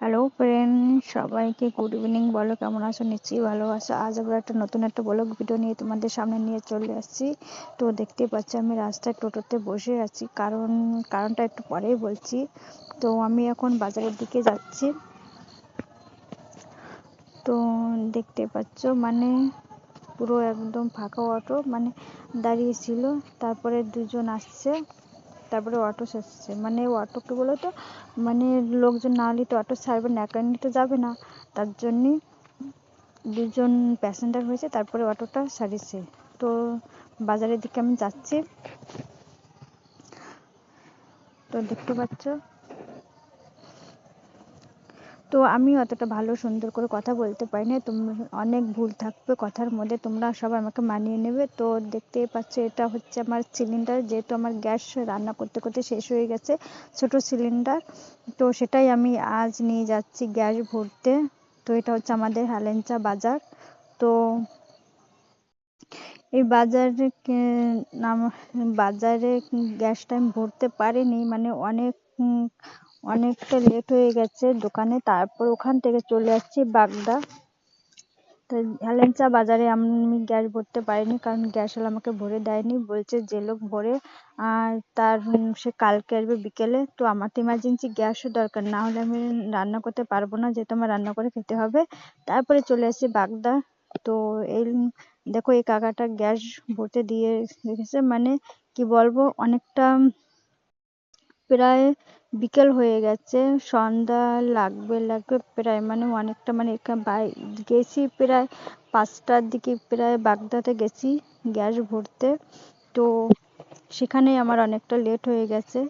Hello friend সবাইকে good evening বলো, কেমন আছো? নিশ্চয়ই ভালো আছো। আজ আবার একটা নতুন একটা ব্লগ ভিডিও নিয়ে তোমাদের সামনে নিয়ে চলে আসছি। তো দেখতে পাচ্ছি, আমি রাস্তায় টোটোতে বসে আছি। কারণ, কারণটা একটু পরেই বলছি। তো আমি এখন বাজারের দিকে যাচ্ছি। তো দেখতে পাচ্ছ মানে পুরো একদম ফাঁকা অটো মানে দাঁড়িয়ে ছিল। তারপরে দুজন আসছে। তারপরে অটো এসছে মানে অটো কি বলো তো মানে লোকজন না হলে তো অটো ছাড়বে না, একা নিতে যাবে না। তার জন্যে দুজন প্যাসেঞ্জার হয়েছে, তারপরে অটোটা সারিয়েছে তো বাজারের দিকে আমি যাচ্ছি। তো দেখতে পাচ্ছ তো আমি অতটা ভালো সুন্দর করে কথা বলতে পারি না তোমরা অনেক ভুল থাকবে কথার মধ্যে, তোমরা সবাই আমাকে মানিয়ে নেবে। তো দেখতেই পাচ্ছ, এটা হচ্ছে আমার সিলিন্ডার যেহেতু আমার গ্যাস রান্না করতে করতে শেষ হয়ে গেছে ছোট সিলিন্ডার তো সেটাই আমি আজ নিয়ে যাচ্ছি গ্যাস ভরতে। তো এটা হচ্ছে আমাদের হ্যালেঞ্চা বাজার। তো এই বাজারে নাম, বাজারে গ্যাসটা আমি ভরতে পারিনি মানে অনেক অনেকটা লেট হয়ে গেছে দোকানে, তারপর ওখান থেকে চলে আসছি বাগদা। তো হেলেঞ্চা বাজারে আমি গ্যাস ভরতে পারিনি কারণ গ্যাস গ্যাসওয়ালা আমাকে ভরে দেয়নি, বলছে যে লোক ভরে আর তার সে কালকে আসবে বিকেলে। তো আমার তো ইমার্জেন্সি গ্যাসও দরকার, না হলে আমি রান্না করতে পারব না, যেহেতু আমার রান্না করে খেতে হবে। তারপরে চলে আসছি বাগদা। তো এই দেখো এই কাকাটা গ্যাস ভরতে দিয়ে রেখেছে মানে কি বলব, অনেকটা প্রায় বিকেল হয়ে গেছে, সন্ধ্যা লাগবে লাগবে প্রায় মানে অনেকটা মানে বাই, গেছি প্রায় পাঁচটার দিকে, প্রায় বাগদাতে গেছি গ্যাস ভরতে। তো সেখানে আমার অনেকটা লেট হয়ে গেছে।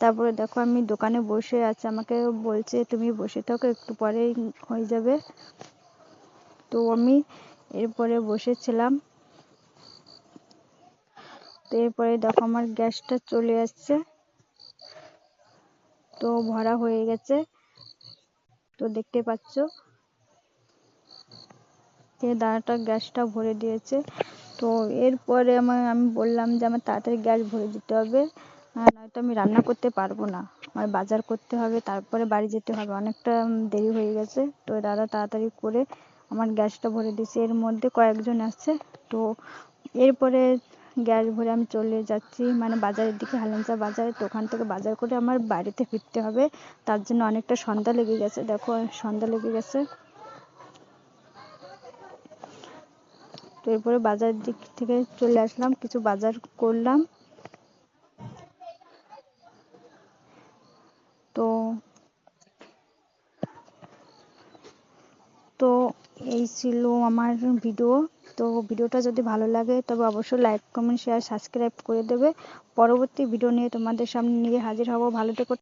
তারপরে দেখো আমি দোকানে বসে আছি, আমাকে বলছে তুমি বসে থাকো, একটু পরেই হয়ে যাবে। তো আমি এরপরে বসেছিলাম। তো এরপরে দেখো আমার গ্যাসটা চলে আসছে। তো ভরা হয়ে গেছে। তো দেখতে পাচ্ছ। দাদাটা গ্যাসটা ভরে দিয়েছে। তো এরপরে আমার, আমি বললাম যে আমার তাড়াতাড়ি গ্যাস ভরে দিতে হবে। নয়তো আমি রান্না করতে পারব না। আমার বাজার করতে হবে, তারপরে বাড়ি যেতে হবে। অনেকটা দেরি হয়ে গেছে। তো দাদা তাড়াতাড়ি করে আমার গ্যাসটা ভরে দিয়েছে। এর মধ্যে কয়েকজন আসছে তো এরপরে গ্যাস ভরে আমি চলে যাচ্ছি। মানে বাজারের দিকে হালেঞ্চা বাজারে, তো ওখান থেকে বাজার করে আমার বাড়িতে ফিরতে হবে। তার জন্য অনেকটা সন্ধ্যা লেগে গেছে। দেখো, সন্ধ্যা লেগে গেছে। তো এরপরে বাজারের দিক থেকে চলে আসলাম। কিছু বাজার করলাম। তো তো এই ছিল আমার ভিডিও। তো ভিডিওটা যদি ভালো লাগে, তবে অবশ্যই লাইক কমেন্ট শেয়ার সাবস্ক্রাইব করে দেবে। পরবর্তী ভিডিও নিয়ে তোমাদের সামনে নিয়ে হাজির হব। ভালো থেকো।